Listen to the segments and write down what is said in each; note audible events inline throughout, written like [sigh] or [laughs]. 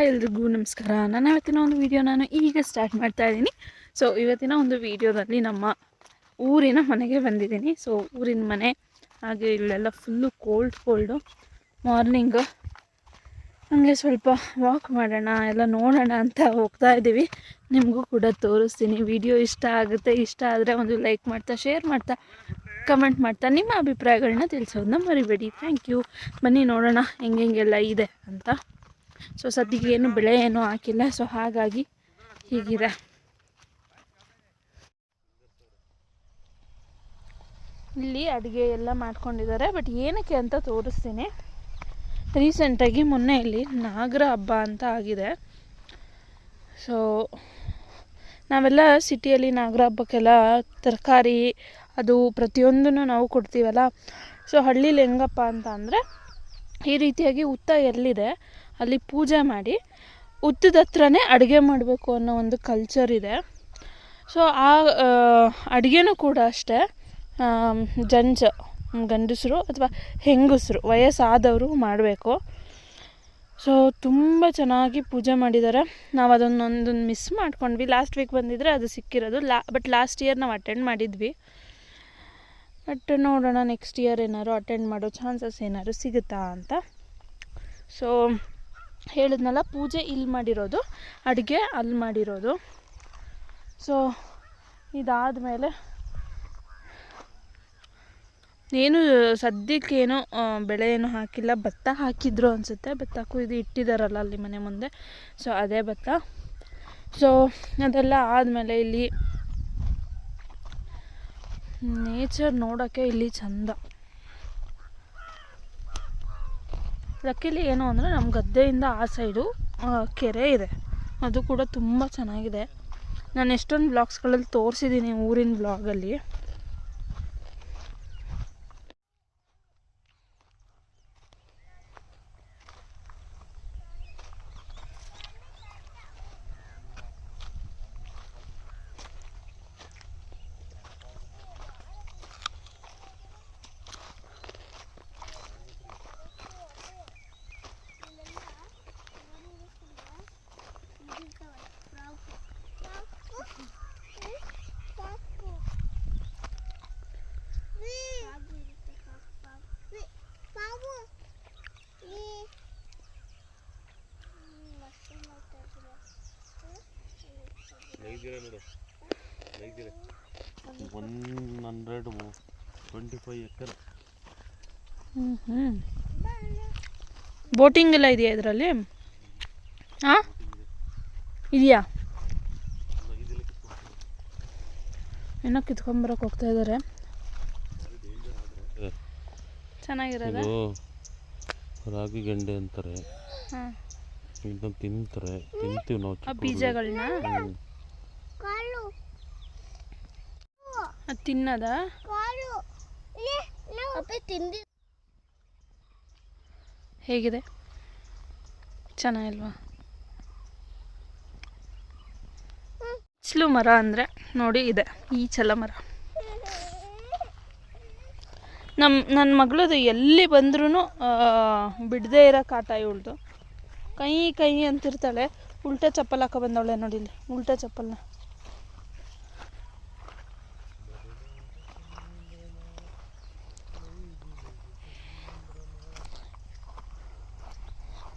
Hi ಎಲ್ರಿಗೂ ನಮಸ್ಕಾರ. ನಾನು ಇವತ್ತಿನ ಒಂದು ವಿಡಿಯೋ ನಾನು ಈಗ ಸ್ಟಾರ್ಟ್ ಮಾಡ್ತಾ ಇದ್ದೀನಿ. ಸೊ ಇವತ್ತಿನ ಒಂದು ವಿಡಿಯೋದಲ್ಲಿ ನಮ್ಮ ಊರಿನ ಮನೆಗೆ ಬಂದಿದ್ದೀನಿ. ಸೊ ಊರಿನ ಮನೆ, ಹಾಗೆ ಇಲ್ಲೆಲ್ಲ ಫುಲ್ಲು ಕೋಲ್ಡ್ ಕೋಲ್ಡು ಮಾರ್ನಿಂಗ್ ಹಾಗೆ ಸ್ವಲ್ಪ ವಾಕ್ ಮಾಡೋಣ, ಎಲ್ಲ ನೋಡೋಣ ಅಂತ ಹೋಗ್ತಾ ಇದ್ದೀವಿ. ನಿಮಗೂ ಕೂಡ ತೋರಿಸ್ತೀನಿ. ವಿಡಿಯೋ ಇಷ್ಟ ಆಗುತ್ತೆ, ಇಷ್ಟ ಆದರೆ ಒಂದು ಲೈಕ್ ಮಾಡ್ತಾ ಶೇರ್ ಮಾಡ್ತಾ ಕಮೆಂಟ್ ಮಾಡ್ತಾ ನಿಮ್ಮ ಅಭಿಪ್ರಾಯಗಳನ್ನ ತಿಳಿಸೋದನ್ನ ಮರಿಬೇಡಿ. ಥ್ಯಾಂಕ್ ಯು ಬನ್ನಿ ನೋಡೋಣ ಹೆಂಗೆ ಹೆಂಗೆಲ್ಲ ಇದೆ ಅಂತ. ಸೊ ಸದ್ಯಕ್ಕೆ ಏನು ಬೆಳೆ ಏನು ಹಾಕಿಲ್ಲ ಸೊ ಹಾಗಾಗಿ ಹೀಗಿದೆ. ಇಲ್ಲಿ ಅಡುಗೆ ಎಲ್ಲ ಮಾಡ್ಕೊಂಡಿದ್ದಾರೆ ಬಟ್ ಏನಕ್ಕೆ ಅಂತ ತೋರಿಸ್ತೀನಿ. ರೀಸೆಂಟಾಗಿ ಮೊನ್ನೆ ಇಲ್ಲಿ ನಾಗರ ಹಬ್ಬ ಅಂತ ಆಗಿದೆ. ಸೊ ನಾವೆಲ್ಲ ಸಿಟಿಯಲ್ಲಿ ನಾಗರ ಹಬ್ಬಕ್ಕೆಲ್ಲ ತರಕಾರಿ ಅದು ಪ್ರತಿಯೊಂದನ್ನು ನಾವು ಕೊಡ್ತೀವಲ್ಲ ಸೊ ಹಳ್ಳೀಲಿ ಹೆಂಗಪ್ಪ ಅಂತ ಅಂದರೆ ಈ ರೀತಿಯಾಗಿ ಹುತ್ತ ಎಲ್ಲಿದೆ ಅಲ್ಲಿ ಪೂಜೆ ಮಾಡಿ ಹುತ್ತದ ಹತ್ರನೇ ಅಡುಗೆ ಮಾಡಬೇಕು ಅನ್ನೋ ಒಂದು ಕಲ್ಚರ್ ಇದೆ. ಸೊ ಆ ಅಡುಗೆನೂ ಕೂಡ ಅಷ್ಟೇ. ಜಂಜ, ಗಂಡಸರು ಅಥವಾ ಹೆಂಗಸರು, ವಯಸ್ಸಾದವರು ಮಾಡಬೇಕು. ಸೊ ತುಂಬ ಚೆನ್ನಾಗಿ ಪೂಜೆ ಮಾಡಿದ್ದಾರೆ. ನಾವು ಅದನ್ನೊಂದನ್ನು ಮಿಸ್ ಮಾಡ್ಕೊಂಡ್ವಿ. ಲಾಸ್ಟ್ ವೀಕ್ ಬಂದಿದ್ದರೆ ಅದು ಸಿಕ್ಕಿರೋದು. ಲಾ ಬಟ್ ಲಾಸ್ಟ್ ಇಯರ್ ನಾವು ಅಟೆಂಡ್ ಮಾಡಿದ್ವಿ. ಬಟ್ ನೋಡೋಣ ನೆಕ್ಸ್ಟ್ ಇಯರ್ ಏನಾದ್ರು ಅಟೆಂಡ್ ಮಾಡೋ ಚಾನ್ಸಸ್ ಏನಾದ್ರು ಸಿಗುತ್ತಾ ಅಂತ. ಸೊ ಹೇಳಿದ್ನಲ್ಲ, ಪೂಜೆ ಇಲ್ಲಿ ಮಾಡಿರೋದು, ಅಡುಗೆ ಅಲ್ಲಿ ಮಾಡಿರೋದು. ಸೊ ಇದಾದಮೇಲೆ ಏನು ಸದ್ಯಕ್ಕೇನು ಬೆಳೆ ಏನು ಹಾಕಿಲ್ಲ, ಭತ್ತ ಹಾಕಿದ್ರು ಅನಿಸುತ್ತೆ. ಭತ್ತಕ್ಕೂ ಇದು ಇಟ್ಟಿದ್ದಾರಲ್ಲ ಅಲ್ಲಿ ಮನೆ ಮುಂದೆ. ಸೊ ಅದೇ ಭತ್ತ. ಸೊ ಅದೆಲ್ಲ ಆದಮೇಲೆ ಇಲ್ಲಿ ನೇಚರ್ ನೋಡೋಕ್ಕೆ ಇಲ್ಲಿ ಚಂದ. ಲಕ್ಕಿಲಿ ಏನು ಅಂದರೆ ನಮ್ಮ ಗದ್ದೆಯಿಂದ ಆ ಸೈಡು ಕೆರೆ ಇದೆ. ಅದು ಕೂಡ ತುಂಬ ಚೆನ್ನಾಗಿದೆ. ನಾನು ಎಷ್ಟೊಂದು ಬ್ಲಾಗ್ಸ್ಗಳಲ್ಲಿ ತೋರಿಸಿದ್ದೀನಿ ಊರಿನ ಬ್ಲಾಗಲ್ಲಿ ಫೈವ್ ಎಕರ್ ಹ್ಞೂ ಹ್ಞೂ ಬೋಟಿಂಗ್ ಎಲ್ಲ ಇದೆಯಾ ಇದರಲ್ಲಿ? ಹಾಂ ಇದೆಯಾ? ಏನೋ ಕಿತ್ಕೊಂಬರಕ್ಕೆ ಹೋಗ್ತಾ ಇದ್ದಾರೆ ಚೆನ್ನಾಗಿರೋದ? ರಾಗಿ ಗಂಡೆ ಅಂತಾರೆ. ಇದನ್ನ ತಿಂತಾರೆ. ತಿಂತೀವಿ ನಾವು ಬೀಜಗಳನ್ನ. ಅದು ತಿನ್ನದ? ಹೇಗಿದೆ? ಚೆನ್ನಾಗಿಲ್ವಾ? ಚಲು ಮರ ಅಂದರೆ ನೋಡಿ ಇದೆ, ಈ ಚಲ ಮರ. ನಮ್ಮ ನನ್ನ ಮಗಳದು ಎಲ್ಲಿ ಬಂದ್ರೂ ಬಿಡದೇ ಇರೋ ಕಾಟ ಇವಳ್ದು. ಕೈ ಕೈ ಅಂತಿರ್ತಾಳೆ. ಉಲ್ಟಾ ಚಪ್ಪಲ್ ಹಾಕೊ ಬಂದವಳೆ ನೋಡಿ ಇಲ್ಲಿ ಉಲ್ಟಾ ಚಪ್ಪಲ್ನ.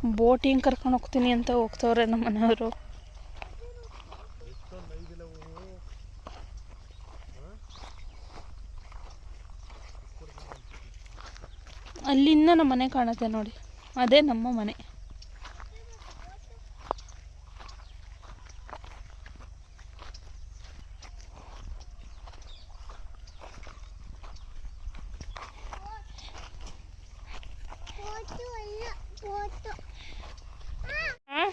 ಬೋಟಿಂಗ್ ಕರ್ಕೊಂಡು ಹೋಗ್ತೀನಿ ಅಂತ ಹೋಗ್ತವ್ರೆ ನಮ್ಮ ಮನೆಯವರು ಅಲ್ಲಿಂದ ನಮ್ಮ ಮನೆ ಕಾಣುತ್ತೆ ನೋಡಿ. ಅದೇ ನಮ್ಮ ಮನೆ ಫೋಟೋ ಅಲ್ಲ ಫೋಟೋ ಹಾಂ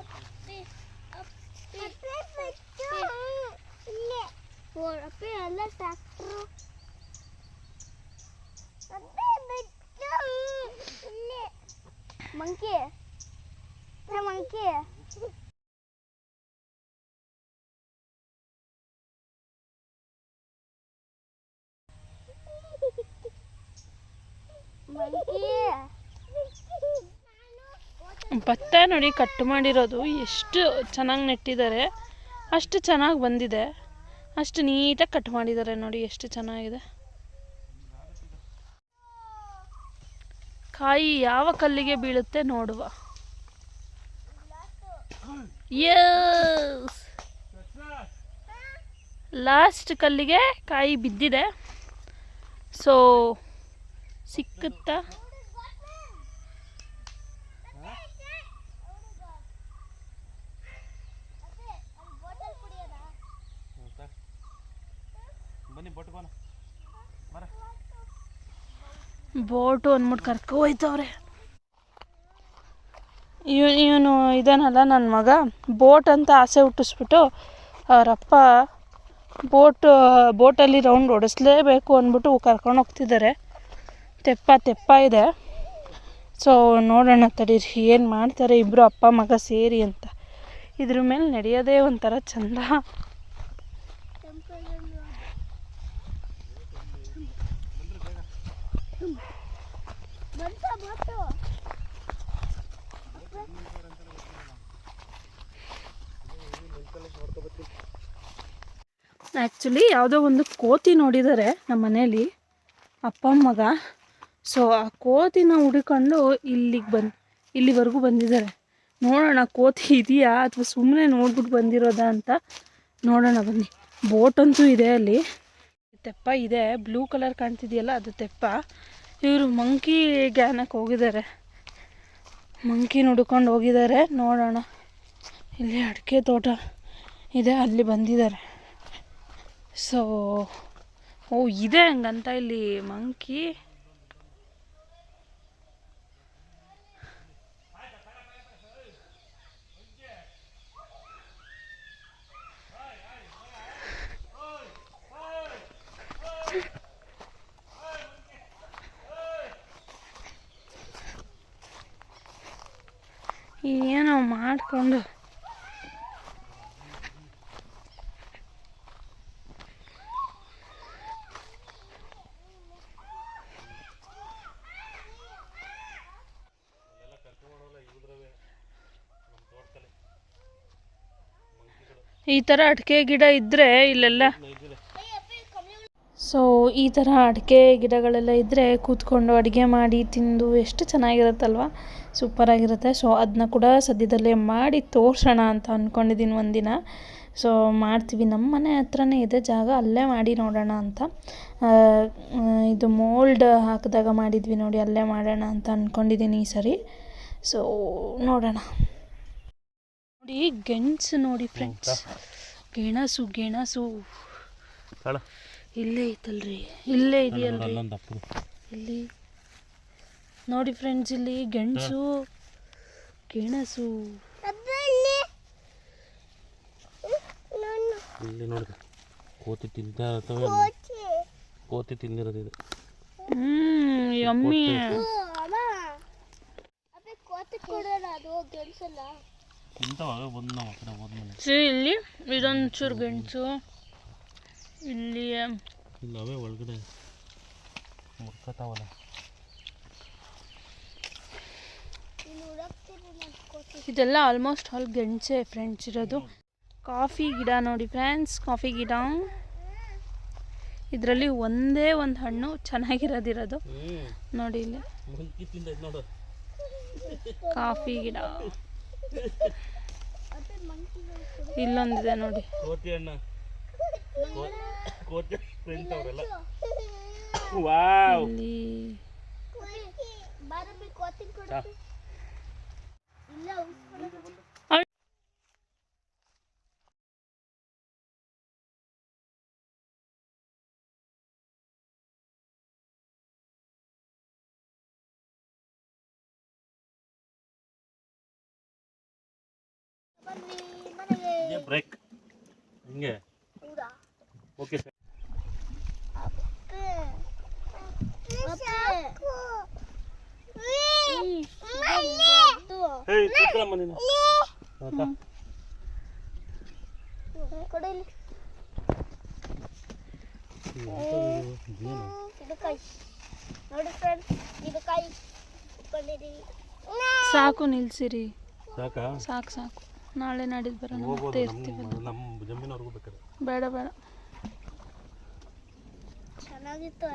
ಅಪ್ಪಿ ಅಪ್ಪಿ ಅಪ್ಪಿ ಇಲ್ಲೇ ಅಪ್ಪಿ ಅಲ್ಲ ಟ್ರ್ಯಾಕ್ಟ್ರು ಅಪ್ಪಿ ಬಿಟ್ಟು ಇಲ್ಲೇ ಮಂಕಿ ಮಂಕಿ ಮಂಕಿ ಭತ್ತ ನೋಡಿ ಕಟ್ ಮಾಡಿರೋದು. ಎಷ್ಟು ಚೆನ್ನಾಗಿ ನೆಟ್ಟಿದ್ದಾರೆ. ಅಷ್ಟು ಚೆನ್ನಾಗಿ ಬಂದಿದೆ. ಅಷ್ಟು ನೀಟಾಗಿ ಕಟ್ ಮಾಡಿದ್ದಾರೆ ನೋಡಿ, ಎಷ್ಟು ಚೆನ್ನಾಗಿದೆ. ಕಾಯಿ ಯಾವ ಕಲ್ಲಿಗೆ ಬೀಳುತ್ತೆ ನೋಡುವ. ಲಾಸ್ಟ್ ಕಲ್ಲಿಗೆ ಕಾಯಿ ಬಿದ್ದಿದೆ. ಸೊ ಸಿಕ್ಕುತ್ತಾ? ಬೋಟು ಅಂದ್ಬಿಟ್ಟು ಕರ್ಕೊ ಹೋಯ್ತವ್ರೆ. ಇವ ಇವನು ಇದಾನಲ್ಲ ನನ್ನ ಮಗ? ಬೋಟ್ ಅಂತ ಆಸೆ ಹುಟ್ಟಿಸ್ಬಿಟ್ಟು ಅವರಪ್ಪ ಬೋಟ್ ಬೋಟಲ್ಲಿ ರೌಂಡ್ ಹೊಡಿಸ್ಲೇಬೇಕು ಅಂದ್ಬಿಟ್ಟು ಕರ್ಕೊಂಡು ಹೋಗ್ತಿದ್ದಾರೆ. ತೆಪ್ಪ ತೆಪ್ಪ ಇದೆ. ಸೊ ನೋಡೋಣ ತಡೀರಿ ಏನು ಮಾಡ್ತಾರೆ ಇಬ್ಬರು ಅಪ್ಪ, ಮಗ ಸೇರಿ ಅಂತ. ಇದ್ರ ಮೇಲೆ ನಡೆಯೋದೇ ಒಂಥರ ಚಂದ. ಆ್ಯಕ್ಚುಲಿ ಯಾವುದೋ ಒಂದು ಕೋತಿ ನೋಡಿದ್ದಾರೆ ನಮ್ಮ ಮನೇಲಿ ಅಪ್ಪ, ಮಗ. ಸೊ ಆ ಕೋತಿನ ಹುಡುಕೊಂಡು ಇಲ್ಲಿಗೆ ಬಂದು, ಇಲ್ಲಿವರೆಗೂ ಬಂದಿದ್ದಾರೆ. ನೋಡೋಣ, ಕೋತಿ ಇದೆಯಾ ಅಥವಾ ಸುಮ್ಮನೆ ನೋಡ್ಬಿಟ್ಟು ಬಂದಿರೋದಾ ಅಂತ ನೋಡೋಣ ಬನ್ನಿ. ಬೋಟ್ ಅಂತೂ ಇದೆ ಅಲ್ಲಿ. ತೆಪ್ಪ ಇದೆ ಬ್ಲೂ ಕಲರ್ ಕಾಣ್ತಿದೆಯಲ್ಲ ಅದು ತೆಪ್ಪ. ಇವರು ಮಂಕಿ ಗ್ಯಾನಕ್ಕೆ ಹೋಗಿದ್ದಾರೆ. ಮಂಕಿ ನುಡ್ಕೊಂಡು ಹೋಗಿದ್ದಾರೆ. ನೋಡೋಣ. ಇಲ್ಲಿ ಅಡಿಕೆ ತೋಟ ಇದೆ, ಅಲ್ಲಿ ಬಂದಿದ್ದಾರೆ. ಸೊ ಓ, ಇದೆ ಹಂಗಂತ ಇಲ್ಲಿ ಮಂಕಿ ಮಾಡಿಕೊಂಡು. ಈ ಥರ ಅಡಿಕೆ ಗಿಡ ಇದ್ದರೆ ಇಲ್ಲೆಲ್ಲ ಸೊ ಈ ಥರ ಅಡಿಕೆ ಗಿಡಗಳೆಲ್ಲ ಇದ್ದರೆ ಕೂತ್ಕೊಂಡು ಅಡುಗೆ ಮಾಡಿ ತಿಂದು ಎಷ್ಟು ಚೆನ್ನಾಗಿರುತ್ತಲ್ವ? ಸೂಪರಾಗಿರುತ್ತೆ ಸೊ ಅದನ್ನ ಕೂಡ ಸದ್ಯದಲ್ಲೇ ಮಾಡಿ ತೋರಿಸೋಣ ಅಂತ ಅಂದ್ಕೊಂಡಿದ್ದೀನಿ ಒಂದಿನ. ಸೊ ಮಾಡ್ತೀವಿ. ನಮ್ಮ ಮನೆ ಹತ್ರನೇ ಇದೆ ಜಾಗ. ಅಲ್ಲೇ ಮಾಡಿ ನೋಡೋಣ ಅಂತ. ಇದು ಮೋಲ್ಡ್ ಹಾಕಿದಾಗ ಮಾಡಿದ್ವಿ ನೋಡಿ. ಅಲ್ಲೇ ಮಾಡೋಣ ಅಂತ ಅಂದ್ಕೊಂಡಿದ್ದೀನಿ ಈ ಸರಿ. ಸೊ ನೋಡೋಣ. ನೋಡಿ ಗೆಣಸು ನೋಡಿ ಫ್ರೆಂಡ್ಸ್ ಗೆಣಸು ಗೆಣಸು. ಇಲ್ಲೇ ಐತಲ್ರಿ ಇಲ್ಲೇ ಇದೆಯಲ್ಲ ಇಲ್ಲಿ. ನೋಡಿ ಫ್ರೆಂಡ್ಸ್ ಇಲ್ಲಿ ಗೆಣಸು ಗೆಣಸು. ಇಲ್ಲಿ ನೋಡಿ ಕೋತಿ ತಿಂತಾ ಇರ್ತವೆ. ಕೋತಿ ತಿಂದಿರೋದು ಇದು. ಹ್ಮ್ ಯಮ್ಮಿ ಇಲ್ಲಿ ಇದೊಂದು ಚೂರು ಗೆಣಸು. ಇಲ್ಲಿ ಇಲ್ಲವೇ ಒಳಗಡೆ ಇದೆಲ್ಲ ಆಲ್ಮೋಸ್ಟ್ ಆಲ್ ಗೆಣಸೆ ಫ್ರೆಂಡ್ಸ್ ಇರೋದು. ಕಾಫಿ ಗಿಡ ನೋಡಿ ಫ್ರೆಂಡ್ಸ್ ಕಾಫಿ ಗಿಡ. ಇದರಲ್ಲಿ ಒಂದೇ ಒಂದು ಹಣ್ಣು ಚೆನ್ನಾಗಿರೋದಿರೋದು. ನೋಡಿ ಇಲ್ಲಿ. ಕಾಫಿ ಗಿಡ. [laughs] ಇಲ್ಲೊಂದಿದೆ ನೋಡಿ. ಕೋತಿ ಫ್ರೆಂಡ್ಸ್ ಅವರೆಲ್ಲ. ವಾವ್. ಇಲ್ಲಿ. ಬ್ರೇಕ್. ಹಿಂಗೆ. ಓಕೆ ಸರ್ ಸಾಕು ನಿಲ್ಸಿರಿ. ಸಾಕಾ? ಸಾಕು ನಾಳೆ ನಾಡಿದ್ದು ಬರೋಣ ಮತ್ತೆ ಇರ್ತೀವಿ ನಮ್ಮ ನಮ್ಮ ಜಮೀನವ್ರಿಗೂ ಬೇಕಾದ್ರೆ. ಬೇಡ ಬೇಡ. લાગે તો